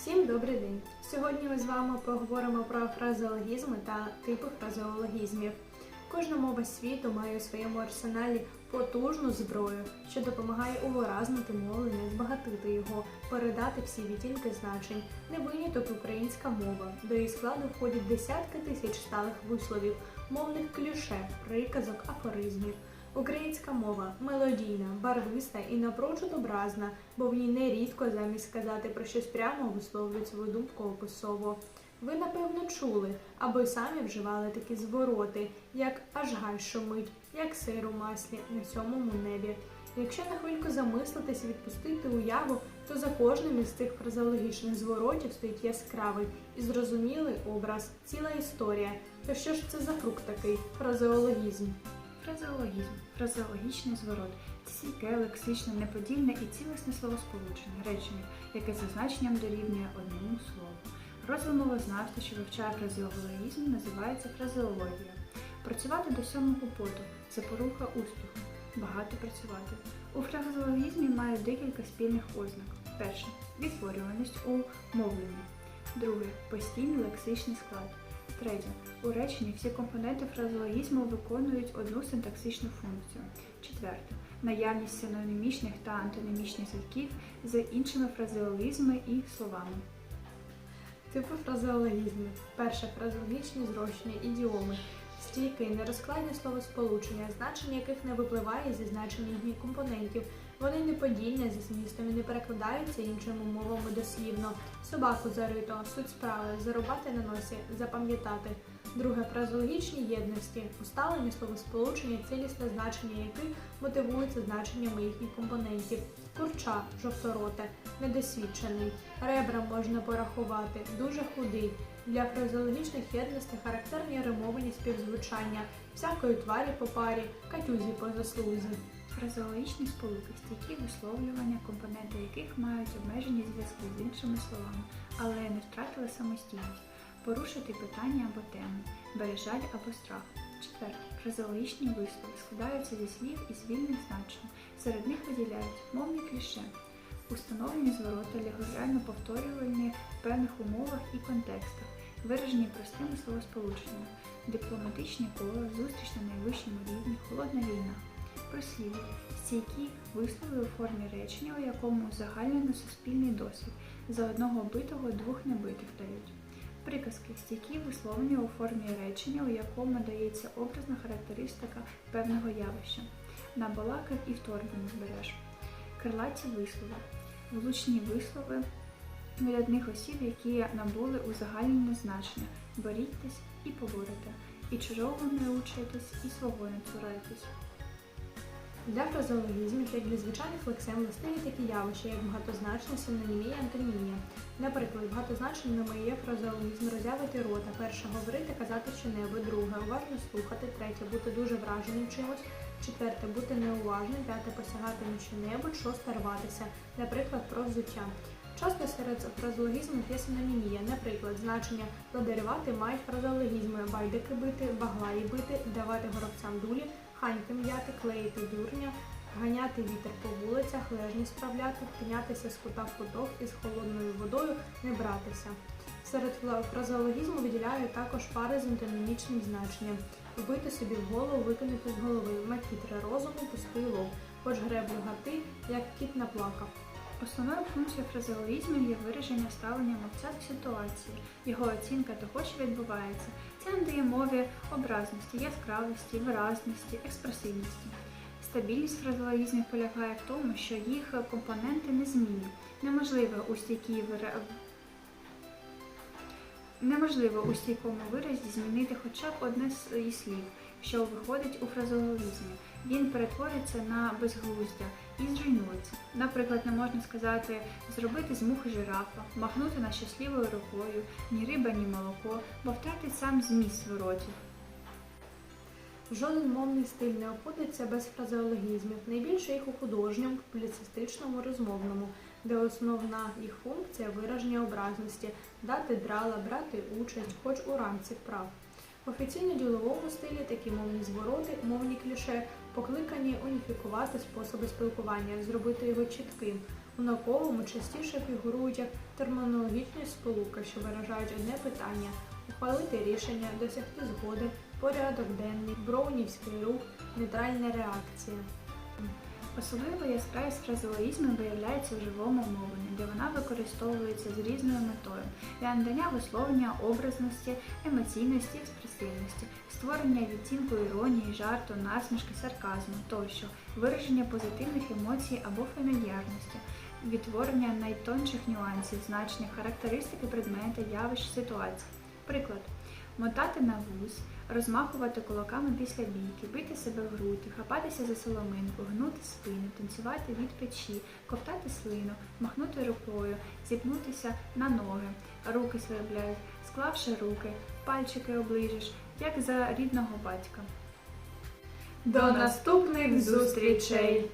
Всім добрий день! Сьогодні ми з вами поговоримо про фразеологізми та типи фразеологізмів. Кожна мова світу має у своєму арсеналі потужну зброю, що допомагає увиразнити мовлення, збагатити його, передати всі відтінки значень. Не виняток українська мова. До її складу входять десятки тисяч сталих висловів, мовних кліше, приказок, афоризмів. Українська мова мелодійна, барвиста і напрочуд образна, бо в ній нерідко замість сказати про щось прямо висловлюють свою думку описово. Ви, напевно, чули, або й самі вживали такі звороти, як аж гай шумить, як сир у маслі на сьомому небі. Якщо на хвильку замислитись відпустити уяву, то за кожним із цих фразеологічних зворотів стоїть яскравий і зрозумілий образ, ціла історія. То що ж це за фрукт такий фразеологізм? Фразеологізм фразеологічний зворот це стійке, лексично, неподільне і цілісне словосполучення, речення, яке за значенням дорівнює одному слову. Розділ мовознавства, що вивчає фразеологізм, називається фразеологія. Працювати до сьомого поту запоруха успіху. Багато працювати. У фразеологізмі мають декілька спільних ознак. Перше відтворюваність у мовленні. Друге постійний лексичний склад. Третє. У реченні всі компоненти фразеологізму виконують одну синтаксичну функцію. Четверте. Наявність синонімічних та антонімічних зв'язків з іншими фразеологізмами і словами. Типи фразеологізмів. Перше фразеологічні зрощення, ідіоми. Стійки, нерозкладні словосполучення, значення яких не випливає зі значення їхніх компонентів. Вони не подільні за змістом і не перекладаються іншими мовами дослівно. Собаку зарито, суть справи, зарубати на носі, запам'ятати. Друге фразеологічні єдності, усталені словосполучення, цілісне значення яких мотивуються значеннями їхніх компонентів. Курча, жовтороте, недосвідчений. Ребра можна порахувати, дуже худий. Для фразеологічних єдностей характерні римовані співзвучання, всякої тварі по парі, катюзі по заслузі. Фразеологічні сполуки, стійкі висловлювання, компоненти яких мають обмежені зв'язки з іншими словами, але не втратили самостійність, порушити питання або тему, бережаль або страх. Четверте. Фразеологічні вислови складаються зі слів із вільних значень. Серед них виділяють мовні кліше, установлені звороти легально повторювальні в певних умовах і контекстах, виражені простими словосполученнями, дипломатичні кола, зустріч на найвищому рівні, холодна війна. Прослів'я стійкі вислови у формі речення, у якому узагальнено суспільний досвід. За одного битого двох небитих дають. Приказки стійкі висловлення у формі речення, у якому дається образна характеристика певного явища. Набалакав і в торбу не збереш. Крилаті вислови. Влучні вислови від одних осіб, які набули узагальнене значення. Борітесь і поборете. І чужого не учитесь, і свого не цурайтесь. Для фразеологізмів, як для звичайних лексем, властиві такі явища, як багатозначна синонімія, антонімія. Наприклад, багатозначними є фразеологізм роззявити рота, перше говорити, казати що-небудь, друге уважно слухати, третє бути дуже враженим чимось, четверте бути неуважним, п'яте посягати на що-небудь, шосте рватися, наприклад, про взуття. Часто серед фразеологізмів є синонімія, наприклад, значення ладарювати мають фразеологізми байдики бити, баглаї бити, давати горобцям дулі, ханьки м'яти, клеїти дурня, ганяти вітер по вулицях, лежні справляти, тинятися з кута в куток і з холодною водою не братися. Серед фразеологізму виділяю також пари з антонімічним значенням. Вбити собі в голову, викинути з голови, макітри розуму, пустий лоб, хоч греблю гати, як кіт наплакав. Основною функцією фразеологізмів є вираження ставлення мовця до ситуації, його оцінка того, що відбувається. Це надає мові образності, яскравості, виразності, експресивності. Стабільність фразеологізмів полягає в тому, що їх компоненти незмінні. Неможливо у. Неможливо у стійкому виразі змінити хоча б одне з слів, що виходить у фразеологізмі. Він перетвориться на безглуздя і зруйнується. Наприклад, не можна сказати зробити з мухи жирафа, махнути на щасливою рукою, ні риба, ні молоко, бо втратить сам зміст зворотів. Жоден мовний стиль не обходиться без фразеологізмів. Найбільше їх у художньому, публіцистичному, розмовному, де основна їх функція вираження образності, дати драла, брати участь, хоч у рамці прав. В офіційно-діловому стилі такі мовні звороти, мовні кліше покликані уніфікувати способи спілкування, зробити його чітким. У науковому частіше фігурують як термінологічні сполуки, що виражають одне питання, ухвалити рішення, досягти згоди, порядок денний, броунівський рух, нейтральна реакція. Особливо яскравість фразеологізму виявляється в живому мовленні, де вона використовується з різною метою для надання висловлення образності, емоційності, експресивності, створення відтінку іронії, жарту, насмішки, сарказму тощо, вираження позитивних емоцій або фамільярності, відтворення найтонших нюансів, значення, характеристики предмета, явищ, ситуацій. Приклад. Мотати на вуз, розмахувати кулаками після бійки, бити себе в груди, хапатися за соломинку, гнути спину, танцювати від печі, ковтати слину, махнути рукою, зіпнутися на ноги, руки свербляють, склавши руки, пальчики оближеш, як за рідного батька. До наступних зустрічей!